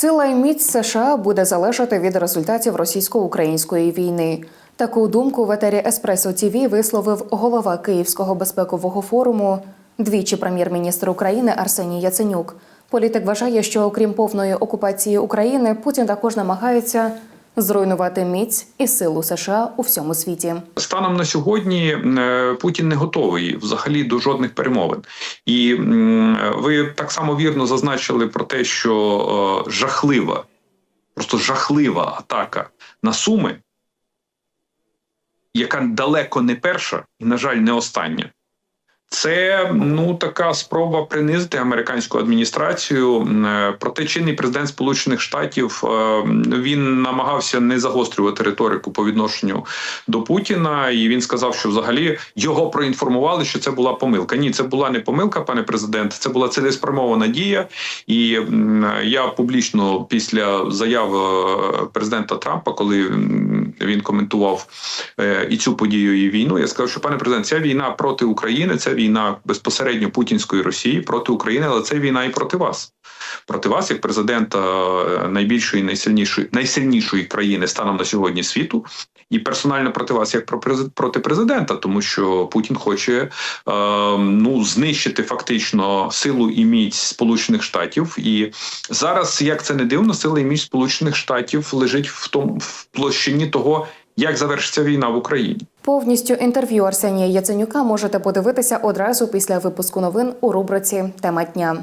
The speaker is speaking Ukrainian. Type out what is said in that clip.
Сила і міць США буде залежати від результатів російсько-української війни. Таку думку в етері Еспресо ТІВІ висловив голова Київського безпекового форуму, двічі прем'єр-міністр України Арсеній Яценюк. Політик вважає, що окрім повної окупації України, Путін також намагається зруйнувати міць і силу США у всьому світі. Станом на сьогодні е, Путін не готовий взагалі до жодних перемовин, і ви так само вірно зазначили про те, що е, жахлива, просто жахлива атака на Суми, яка далеко не перша і, на жаль, не остання. Це ну така спроба принизити американську адміністрацію. Е, Проте чинний президент Сполучених Штатів е, він намагався не загострювати риторику по відношенню до Путіна, і він сказав, що взагалі його проінформували, що це була помилка. Ні, це була не помилка, пане президент. Це була цілеспрямована дія. І я публічно після заяви е, президента Трампа, коли він коментував е, і цю подію, і війну, я сказав, що пане президент, ця війна проти України, це війна безпосередньо путінської Росії проти України, але це війна і проти вас. Проти вас, як президента е, найбільшої, найсильнішої найсильнішої країни станом на сьогодні світу, і персонально проти вас, як проти президента, тому що Путін хоче е, ну знищити фактично силу і міць Сполучених Штатів. І зараз, як це не дивно, сила і міць Сполучених Штатів лежить в тому в площині того, як завершиться війна в Україні. Повністю інтерв'ю Арсенія Яценюка можете подивитися одразу після випуску новин у рубриці Тема дня.